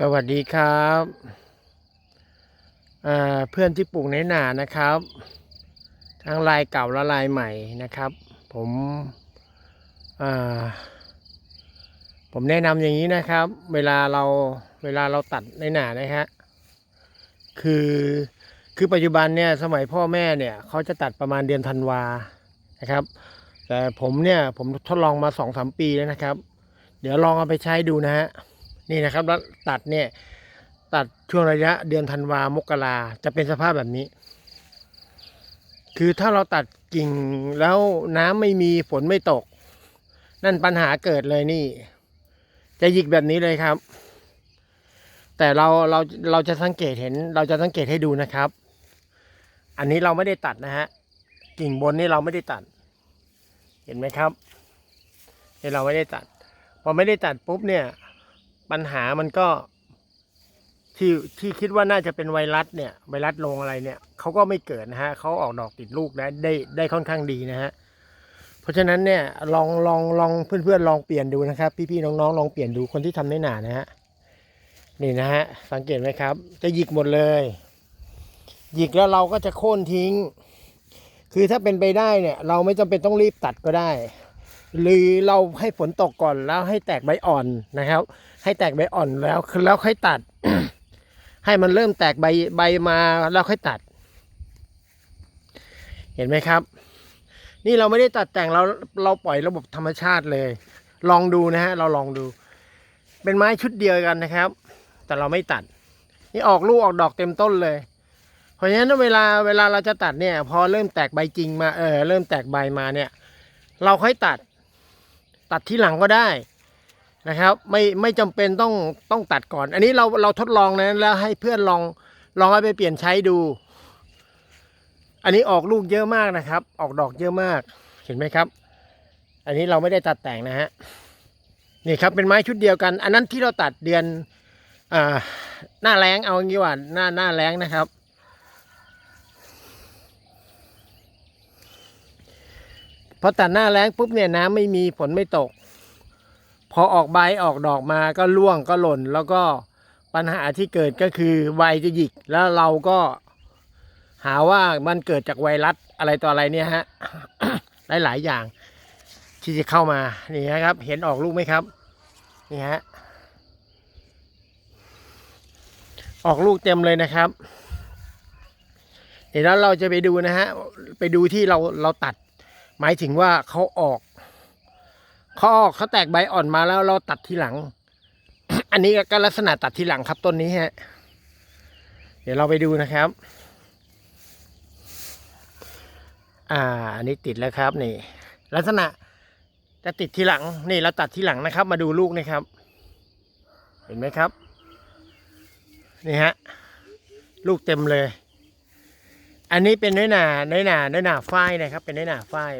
สวัสดีครับเพื่อนที่ปลูกในหนานะครับ ทั้งลายเก่าและลายใหม่นะครับ ผมผมแนะนำอย่างนี้นะครับ เวลาเราเวลาเราตัดในหนานะฮะคือคือปัจจุบันเนี่ยสมัยพ่อแม่เนี่ยเขาจะตัดประมาณเดือนธันวานะครับ แต่ผมเนี่ยผมทดลองมาสองสามปีแล้วนะครับ เดี๋ยวลองเอาไปใช้ดูนะฮะ นี่นะครับแล้วตัดเนี่ยตัดช่วงระยะเดือนธันวามกราจะเป็นสภาพแบบนี้ คือถ้าเราตัดกิ่งแล้วน้ำไม่มีฝนไม่ตก นั่นปัญหาเกิดเลยนี่ จะหยิกแบบนี้เลยครับ แต่เราเราเราจะสังเกตเห็น เราจะสังเกตให้ดูนะครับ อันนี้เราไม่ได้ตัดนะฮะกิ่งบนนี่เราไม่ได้ตัด เห็นไหมครับนี่เราไม่ได้ตัดพอไม่ได้ตัดปุ๊บเนี่ย ปัญหามันก็ ที่ที่คิดว่าน่าจะเป็นไวรัสเนี่ย ไวรัสลงอะไรเนี่ยเขาก็ไม่เกิดนะฮะเขาออกดอกติดลูกนะได้ได้ค่อนข้างดีนะฮะเพราะฉะนั้นเนี่ยลองลองลองเพื่อนๆลองเปลี่ยนดูนะครับ พี่ๆน้องๆลองเปลี่ยนดูคนที่ทำได้หนานะฮะนี่นะฮะสังเกตไหมครับ จะหยิกหมดเลย หยิกแล้วเราก็จะโค่นทิ้ง คือถ้าเป็นไปได้เนี่ย เราไม่จำเป็นต้องรีบตัดก็ได้ หรือเราให้ฝนตกก่อนแล้วให้แตกใบอ่อนนะครับ ให้แตกใบอ่อนแล้วคือแล้วค่อยตัด ให้มันเริ่มแตกใบใบมาแล้วค่อยตัด เห็นไหมครับ นี่เราไม่ได้ตัดแต่งเราเราปล่อยระบบธรรมชาติเลย ลองดูนะฮะเราลองดู เป็นไม้ชุดเดียวกันนะครับ แต่เราไม่ตัด นี่ออกลูกออกดอกเต็มต้นเลยเพราะฉะนั้นเวลาเวลาเราจะตัดเนี่ย พอเริ่มแตกใบจริงมาเออเริ่มแตกใบมาเนี่ย เราค่อยตัด ตัดที่หลังก็ได้นะครับ ไม่ไม่จำเป็นต้องต้องตัดก่อน อันนี้เราเราทดลองนะแล้วให้เพื่อนลองลองเอาไปเปลี่ยนใช้ดู อันนี้ออกลูกเยอะมากนะครับ ออกดอกเยอะมากเห็นไหมครับ อันนี้เราไม่ได้ตัดแต่งนะฮะนี่ครับเป็นไม้ชุดเดียวกัน อันนั้นที่เราตัดเดือนอ่าหน้าแรงเอางี้ว่าหน้าหน้าแรงนะครับ พอตัดหน้าแรงปุ๊บเนี่ยน้ำไม่มีฝนไม่ตก พอออกใบออกดอกมาก็ร่วงก็หล่น แล้วก็ปัญหาที่เกิดก็คือใบจะหยิกแล้วเราก็หาว่ามันเกิดจากไวรัสอะไรต่ออะไรเนี่ยฮะหลายๆอย่างที่จะเข้ามานี่นะครับ เห็นออกลูกไหมครับนี่ฮะออกลูกเต็มเลยนะครับเดี๋ยวแล้วเราจะไปดูนะฮะไปดูที่เราเราตัด หมายถึงว่าเขาออกเขาออกเขาแตกใบอ่อนมาแล้วเราตัดทีหลัง อันนี้ก็ลักษณะตัดทีหลังครับต้นนี้ฮะ เดี๋ยวเราไปดูนะครับ อ่า อันนี้ติดแล้วครับนี่ ลักษณะจะติดทีหลังนี่เราตัดทีหลังนะครับ มาดูลูกนะครับ เห็นไหมครับ นี่ฮะ ลูกเต็มเลย อันนี้เป็นน้อยหนาน้อยหนาน้อยหนาฝ้ายนะครับ เป็นน้อยหนาฝ้าย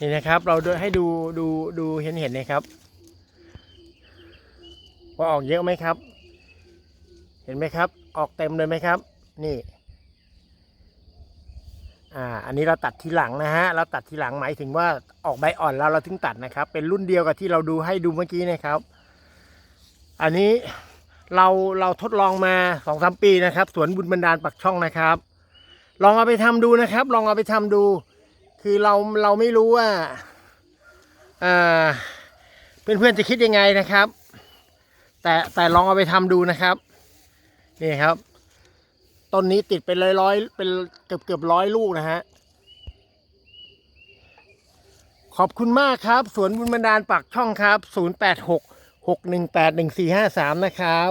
นี่นะครับ เราให้ดูดูดูเห็นเห็นนะครับว่าออกเยอะไหมครับ เห็นไหมครับ ออกเต็มเลยไหมครับ นี่อ่าอันนี้เราตัดทีหลังนะฮะเราตัดทีหลังหมายถึงว่าออกใบอ่อนแล้วเราถึงตัดนะครับ เป็นรุ่นเดียวกับที่เราดูให้ดูเมื่อกี้นะครับ อันนี้เราเราทดลองมาสองสามปีนะครับ สวนบุญบันดาลปักช่องนะครับ ลองเอาไปทำดูนะครับ ลองเอาไปทำดู คือเราเราไม่รู้ว่าเพื่อนเพื่อนๆจะคิดยังไงนะครับ แต่แต่ลองเอาไปทำดูนะครับนี่ครับต้นนี้ติดเป็นร้อยร้อยเป็นเกือบเกือบร้อยลูกนะฮะขอบคุณมากครับ สวนบุญบันดาลปักช่องครับ 0 8 6 6 1 8 1 4 5 3 นะครับ